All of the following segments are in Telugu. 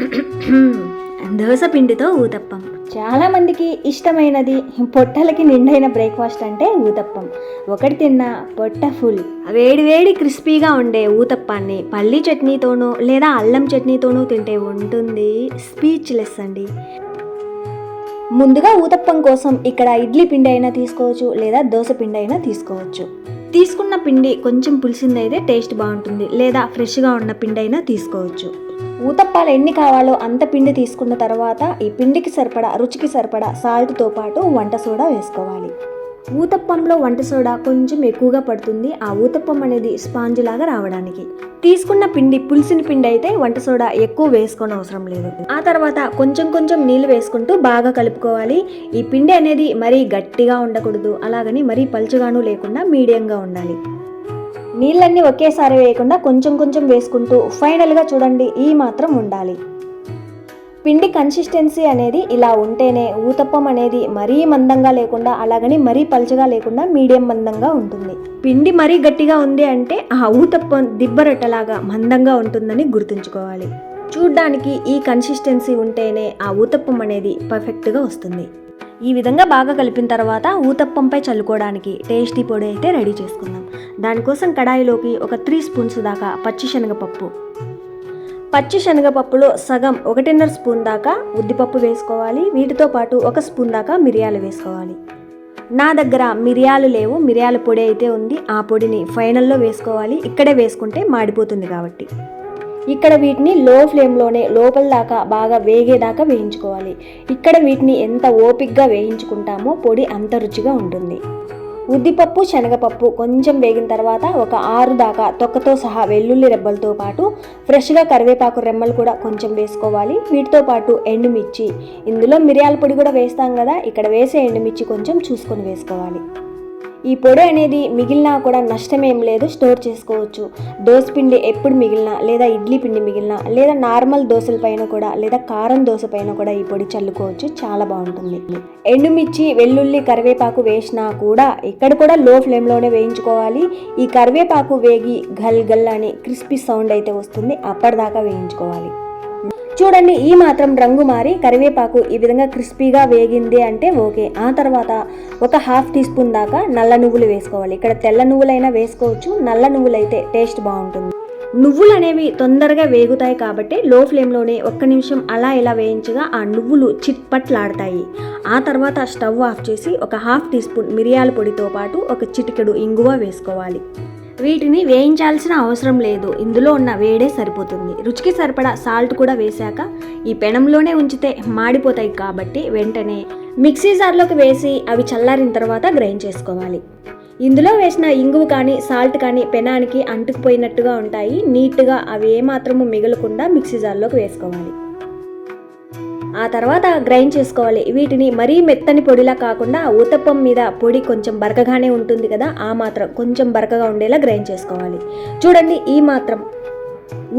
దోస పిండితో ఊతప్పం. చాలా మందికి ఇష్టమైనది పొట్టలకి నిండైన బ్రేక్ఫాస్ట్ అంటే ఊతప్పం. ఒకటి తిన్నా పొట్ట ఫుల్. వేడి వేడి క్రిస్పీగా ఉండే ఊతప్పాన్ని పల్లి చట్నీతోనూ లేదా అల్లం చట్నీతోనూ తింటే ఉంటుంది. స్పీచ్లెస్ అండి. ముందుగా ఊతప్పం కోసం ఇక్కడ ఇడ్లీ పిండి అయినా తీసుకోవచ్చు లేదా దోశ పిండి అయినా తీసుకోవచ్చు. తీసుకున్న పిండి కొంచెం పులిసిందైతే టేస్ట్ బాగుంటుంది లేదా ఫ్రెష్గా ఉన్న పిండి అయినా తీసుకోవచ్చు. ఊతప్పాలు ఎన్ని కావాలో అంత పిండి తీసుకున్న తర్వాత ఈ పిండికి సరిపడా రుచికి సరిపడా సాల్ట్తో పాటు వంట సోడా వేసుకోవాలి. ఊతప్పంలో వంట సోడా కొంచెం ఎక్కువగా పడుతుంది. ఆ ఊతప్పం అనేది స్పాంజ్ లాగా రావడానికి. తీసుకున్న పిండి పులిసిన పిండి అయితే వంట సోడా ఎక్కువ వేసుకోని అవసరం లేదు. ఆ తర్వాత కొంచెం కొంచెం నీళ్ళు వేసుకుంటూ బాగా కలుపుకోవాలి. ఈ పిండి అనేది మరీ గట్టిగా ఉండకూడదు. అలాగని మరీ పలుచగాను లేకుండా మీడియంగా ఉండాలి. నీళ్ళన్నీ ఒకేసారి వేయకుండా కొంచెం కొంచెం వేసుకుంటూ ఫైనల్గా చూడండి ఈ మాత్రం ఉండాలి. పిండి కన్సిస్టెన్సీ అనేది ఇలా ఉంటేనే ఊతప్పం అనేది మరీ మందంగా లేకుండా అలాగని మరీ పలుచగా లేకుండా మీడియం మందంగా ఉంటుంది. పిండి మరీ గట్టిగా ఉంది అంటే ఆ ఊతప్పం దిబ్బరొట్టలాగా మందంగా ఉంటుందని గుర్తుంచుకోవాలి. చూడ్డానికి ఈ కన్సిస్టెన్సీ ఉంటేనే ఆ ఊతప్పం అనేది పర్ఫెక్ట్గా వస్తుంది. ఈ విధంగా బాగా కలిపిన తర్వాత ఊతప్పంపై చల్లుకోవడానికి టేస్టీ పొడి అయితే రెడీ చేసుకుందాం. దానికోసం కడాయిలోకి ఒక త్రీ స్పూన్స్ దాకా పచ్చి శనగపప్పు. పచ్చి శనగపప్పులో సగం ఒకటిన్నర స్పూన్ దాకా ఉద్దిపప్పు వేసుకోవాలి. వీటితో పాటు ఒక స్పూన్ దాకా మిరియాలు వేసుకోవాలి. నా దగ్గర మిరియాలు లేవు. మిరియాల పొడి అయితే ఉంది. ఆ పొడిని ఫైనల్లో వేసుకోవాలి. ఇక్కడే వేసుకుంటే మాడిపోతుంది కాబట్టి. ఇక్కడ వీటిని లో ఫ్లేమ్లోనే లోపల దాకా బాగా వేగేదాకా వేయించుకోవాలి. ఇక్కడ వీటిని ఎంత ఓపిక్గా వేయించుకుంటామో పొడి అంత రుచిగా ఉంటుంది. ఉద్దిపప్పు శనగపప్పు కొంచెం వేగిన తర్వాత ఒక ఆరు దాకా తొక్కతో సహా వెల్లుల్లి రెబ్బలతో పాటు ఫ్రెష్గా కరివేపాకు రెమ్మలు కూడా కొంచెం వేసుకోవాలి. వీటితో పాటు ఎండుమిర్చి. ఇందులో మిరియాల పొడి కూడా వేస్తాం కదా ఇక్కడ వేసే ఎండుమిర్చి కొంచెం చూసుకొని వేసుకోవాలి. ఈ పొడి అనేది మిగిలినా కూడా నష్టమేం లేదు స్టోర్ చేసుకోవచ్చు. దోశ పిండి ఎప్పుడు మిగిలినా లేదా ఇడ్లీ పిండి మిగిలినా లేదా నార్మల్ దోశల పైన కూడా లేదా కారం దోశ పైన కూడా ఈ పొడి చల్లుకోవచ్చు. చాలా బాగుంటుంది. ఎండుమిర్చి వెల్లుల్లి కరివేపాకు వేసినా కూడా ఇక్కడ కూడా లో ఫ్లేమ్లోనే వేయించుకోవాలి. ఈ కరివేపాకు వేగి గల్ గల్ అని క్రిస్పీ సౌండ్ అయితే వస్తుంది. అప్పటిదాకా వేయించుకోవాలి. చూడండి ఈ మాత్రం రంగు మారి కరివేపాకు ఈ విధంగా క్రిస్పీగా వేగింది అంటే ఓకే. ఆ తర్వాత ఒక హాఫ్ టీ స్పూన్ దాకా నల్ల నువ్వులు వేసుకోవాలి. ఇక్కడ తెల్ల నువ్వులైనా వేసుకోవచ్చు నల్ల నువ్వులైతే టేస్ట్ బాగుంటుంది. నువ్వులు అనేవి తొందరగా వేగుతాయి కాబట్టి లో ఫ్లేమ్లోనే ఒక్క నిమిషం అలా ఇలా వేయించగా ఆ నువ్వులు చిట్పట్లాడతాయి. ఆ తర్వాత స్టవ్ ఆఫ్ చేసి ఒక హాఫ్ టీ స్పూన్ మిరియాల పొడితో పాటు ఒక చిటికెడు ఇంగువ వేసుకోవాలి. వీటిని వేయించాల్సిన అవసరం లేదు. ఇందులో ఉన్న వేడే సరిపోతుంది. రుచికి సరిపడా సాల్ట్ కూడా వేశాక ఈ పెనంలోనే ఉంచితే మాడిపోతాయి కాబట్టి వెంటనే మిక్సీ జార్లోకి వేసి అవి చల్లారిన తర్వాత గ్రైండ్ చేసుకోవాలి. ఇందులో వేసిన ఇంగువు కానీ సాల్ట్ కానీ పెనానికి అంటుకుపోయినట్టుగా ఉంటాయి. నీట్గా అవి ఏమాత్రము మిగలకుండా మిక్సీ జార్లోకి వేసుకోవాలి. ఆ తర్వాత గ్రైండ్ చేసుకోవాలి. వీటిని మరీ మెత్తని పొడిలా కాకుండా ఊతప్పం మీద పొడి కొంచెం బరకగానే ఉంటుంది కదా ఆ మాత్రం కొంచెం బరకగా ఉండేలా గ్రైండ్ చేసుకోవాలి. చూడండి ఈ మాత్రం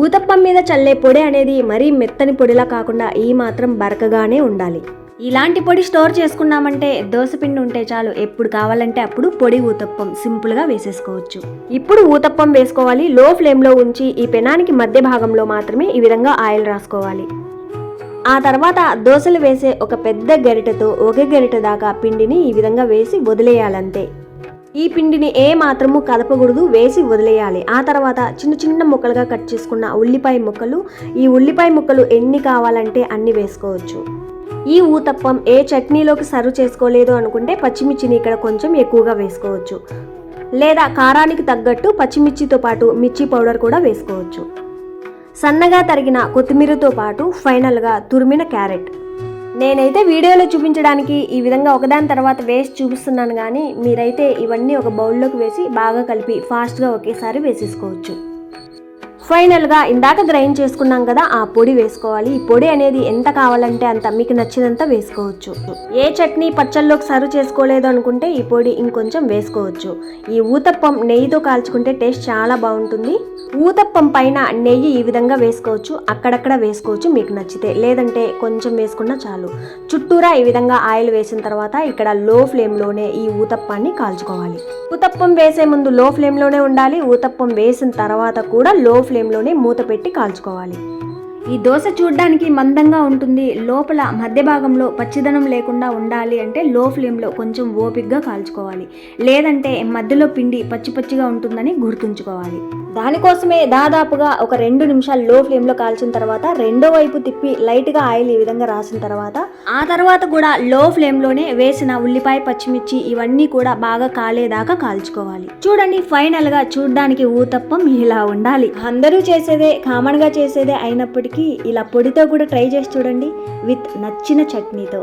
ఊతప్పం మీద చల్లే పొడి అనేది మరీ మెత్తని పొడిలా కాకుండా ఈ మాత్రం బరకగానే ఉండాలి. ఇలాంటి పొడి స్టోర్ చేసుకున్నామంటే దోసపిండి ఉంటే చాలు. ఎప్పుడు కావాలంటే అప్పుడు పొడి ఊతప్పం సింపుల్గా వేసేసుకోవచ్చు. ఇప్పుడు ఊతప్పం వేసుకోవాలి. లో ఫ్లేమ్లో ఉంచి ఈ పెనానికి మధ్య భాగంలో మాత్రమే ఈ విధంగా ఆయిల్ రాసుకోవాలి. ఆ తర్వాత దోశలు వేసే ఒక పెద్ద గరిటెతో ఒక గరిట దాకా పిండిని ఈ విధంగా వేసి వదిలేయాలంతే. ఈ పిండిని ఏ మాత్రము కదపకూడదు వేసి వదిలేయాలి. ఆ తర్వాత చిన్న చిన్న ముక్కలుగా కట్ చేసుకున్న ఉల్లిపాయ ముక్కలు ఈ ఉల్లిపాయ ముక్కలు ఎన్ని కావాలంటే అన్ని వేసుకోవచ్చు. ఈ ఊతప్పం ఏ చట్నీలోకి సర్వ్ చేసుకోలేదు అనుకుంటే పచ్చిమిర్చిని ఇక్కడ కొంచెం ఎక్కువగా వేసుకోవచ్చు. లేదా కారానికి తగ్గట్టు పచ్చిమిర్చితో పాటు మిర్చి పౌడర్ కూడా వేసుకోవచ్చు. సన్నగా తరిగిన కొత్తిమీరతో పాటు ఫైనల్గా తురిమిన క్యారెట్. నేనైతే వీడియోలో చూపించడానికి ఈ విధంగా ఒకదాని తర్వాత వేసి చూపిస్తున్నాను కానీ మీరైతే ఇవన్నీ ఒక బౌల్లోకి వేసి బాగా కలిపి ఫాస్ట్గా ఒకేసారి వేసేసుకోవచ్చు. ఫైనల్గా ఇందాక గ్రైండ్ చేసుకున్నాం కదా ఆ పొడి వేసుకోవాలి. ఈ పొడి అనేది ఎంత కావాలంటే అంత మీకు నచ్చినంత వేసుకోవచ్చు. ఏ చట్నీ పచ్చళ్ళలోకి సర్వ్ చేసుకోలేదు అనుకుంటే ఈ పొడి ఇంకొంచెం వేసుకోవచ్చు. ఈ ఊతప్పం నెయ్యితో కాల్చుకుంటే టేస్ట్ చాలా బాగుంటుంది. ఊతప్పం పైన నెయ్యి ఈ విధంగా వేసుకోవచ్చు. అక్కడక్కడ వేసుకోవచ్చు. మీకు నచ్చితే. లేదంటే కొంచెం వేసుకున్నా చాలు. చుట్టూరా ఈ విధంగా ఆయిల్ వేసిన తర్వాత ఇక్కడ లో ఫ్లేమ్లోనే ఈ ఊతప్పాన్ని కాల్చుకోవాలి. ఊతప్పం వేసే ముందు లో ఫ్లేమ్లోనే ఉండాలి. ఊతప్పం వేసిన తర్వాత కూడా లో ఫ్లేమ్లోనే మూత పెట్టి కాల్చుకోవాలి. ఈ దోశ చూడడానికి మందంగా ఉంటుంది. లోపల మధ్య భాగంలో పచ్చిదనం లేకుండా ఉండాలి అంటే లో ఫ్లేమ్లో కొంచెం ఓపిక్గా కాల్చుకోవాలి. లేదంటే మధ్యలో పిండి పచ్చి పచ్చిగా ఉంటుందని గుర్తుంచుకోవాలి. దానికోసమే దాదాపుగా ఒక రెండు నిమిషాలు లో ఫ్లేమ్లో కాల్చిన తర్వాత రెండో వైపు తిప్పి లైట్గా ఆయిల్ ఈ విధంగా రాసిన తర్వాత ఆ తర్వాత కూడా లో ఫ్లేమ్లోనే వేసిన ఉల్లిపాయ పచ్చిమిర్చి ఇవన్నీ కూడా బాగా కాలేదాకా కాల్చుకోవాలి. చూడండి ఫైనల్గా చూడడానికి ఊతప్పం ఇలా ఉండాలి. అందరూ చేసేదే కామన్గా చేసేదే అయినప్పటికీ ఇలా పొడితో కూడా ట్రై చేసి చూడండి విత్ నచ్చిన చట్నీతో